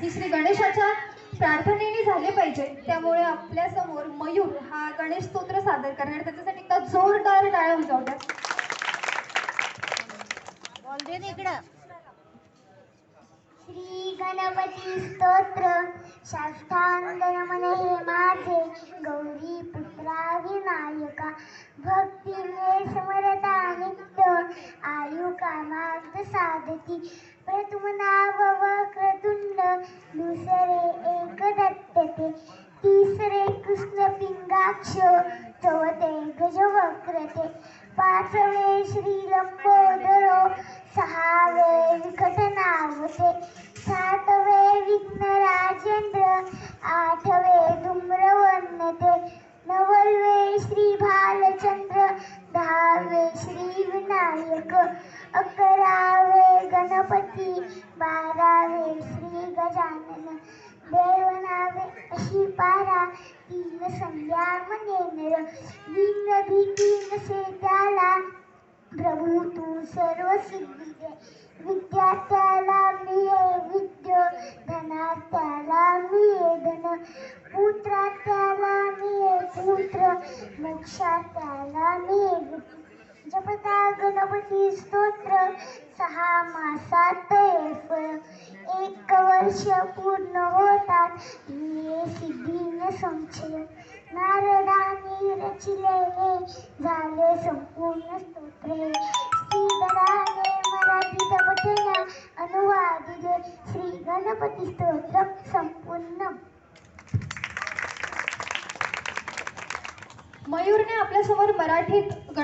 ही श्री गणेशाच्या प्रार्थनेने झाले पाहिजे. त्यामुळे आपल्यासमोर मयूर हा गणेश स्तोत्र सादर करणार. त्याच्यासाठी एकदा जोरदार टाळ्या इकडं श्री गणपती स्तोत्र शास्त्रांगण मन हे माझे. गौरी पुत्रा विनायका भक्तीने समरता नित्य. आयु कामात साधती. प्रथम नाव दुसरे एक दत्तते. तिसरे कृष्ण पिंगाक्ष चौथे गजवक्रते. पाचवे श्री लंबोदर सहावे विकट नावते सातवे विघ्न राजेंद्र आठवे धूम्रवन्नते नववे श्री भालचंद्र दहावे श्री विनायक अकरावे श्री गजानन देवनावे अशी पारा तीन संध्या मनेंद्र दिन भीती नसे त्याला प्रभू तू सर्व सिद्धी. दे विद्यार्थ्याला मिळे विद्य धनार्थ्याला मिळे धन. पुत्रार्थ्याला मिळे पुत्र मोक्षार्थ्याला मिळे गती जपता गणपती स्तोत्र सहा मासात ये फळ. आयुष्य पूर्ण होतात. मिळे सिद्धीने संचय नारदाने रचिलेले झाले संपूर्ण स्तोत्र श्रीधराने मराठीत पठण अनुवादिले श्री गणपती स्तोत्र संपूर्ण. मयूरने आपल्यासमोर मराठीत